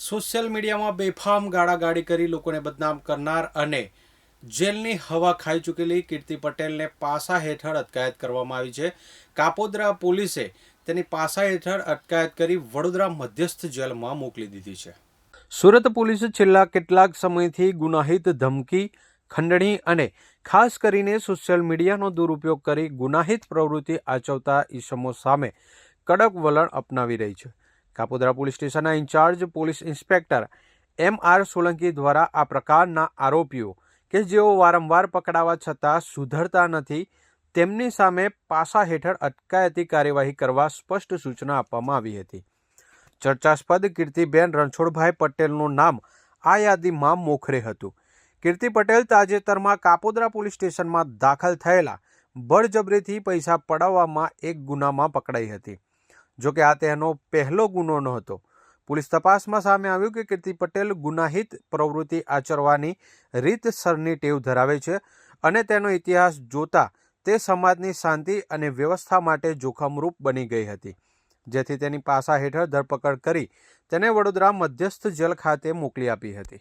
Social મીડિયામાં બેફામ ગાળાગાળી કરી લોકોને બદનામ કરનાર અને જેલની હવા ખાઈ ચૂકેલી કીર્તિ પટેલને પાસા હેઠળ અટકાયત કરવામાં આવી છે. કાપોદ્રા પોલીસે તેની પાસા હેઠળ અટકાયત કરી વડોદરા મધ્યસ્થ જેલમાં મોકલી દીધી છે. સુરત પોલીસે છેલ્લા કેટલાક સમયથી ગુનાહિત ધમકી, ખંડણી અને ખાસ કરીને સોશિયલ મીડિયાનો દુરુપયોગ કરી ગુનાહિત પ્રવૃત્તિ આચવતા ઈસમો સામે કડક વલણ અપનાવી રહી છે. કાપોદ્રા પોલીસ સ્ટેશનના in charge police inspector M R Solanki દ્વારા આ પ્રકારના આરોપીઓ કે જેઓ વારંવાર પકડાવા છતાં સુધરતા નથી, તેમની સામે પાસા હેઠળ અટકાયતી કાર્યવાહી કરવા સ્પષ્ટ સૂચના આપવામાં આવી હતી. ચર્ચાસ્પદ કીર્તિબેન રણછોડભાઈ પટેલનું નામ આ યાદીમાં મોખરે હતું. કીર્તિ પટેલ તાજેતરમાં કાપોદરા પોલીસ સ્ટેશનમાં દાખલ થયેલા બળજબરીથી પૈસા પડાવવામાં એક ગુનામાં પકડાઈ હતી. જોકે આ તેનો પહેલો ગુનો નહોતો. પોલીસ તપાસમાં સામે આવ્યું કે કીર્તિ પટેલ ગુનાહિત પ્રવૃત્તિ આચરવાની રીતસરની ટેવ ધરાવે છે અને તેનો ઇતિહાસ જોતા તે સમાજની શાંતિ અને વ્યવસ્થા માટે જોખમરૂપ બની ગઈ હતી. જેથી તેની પાસા હેઠળ ધરપકડ કરી તેને વડોદરા મધ્યસ્થ જેલ ખાતે મોકલી આપી હતી.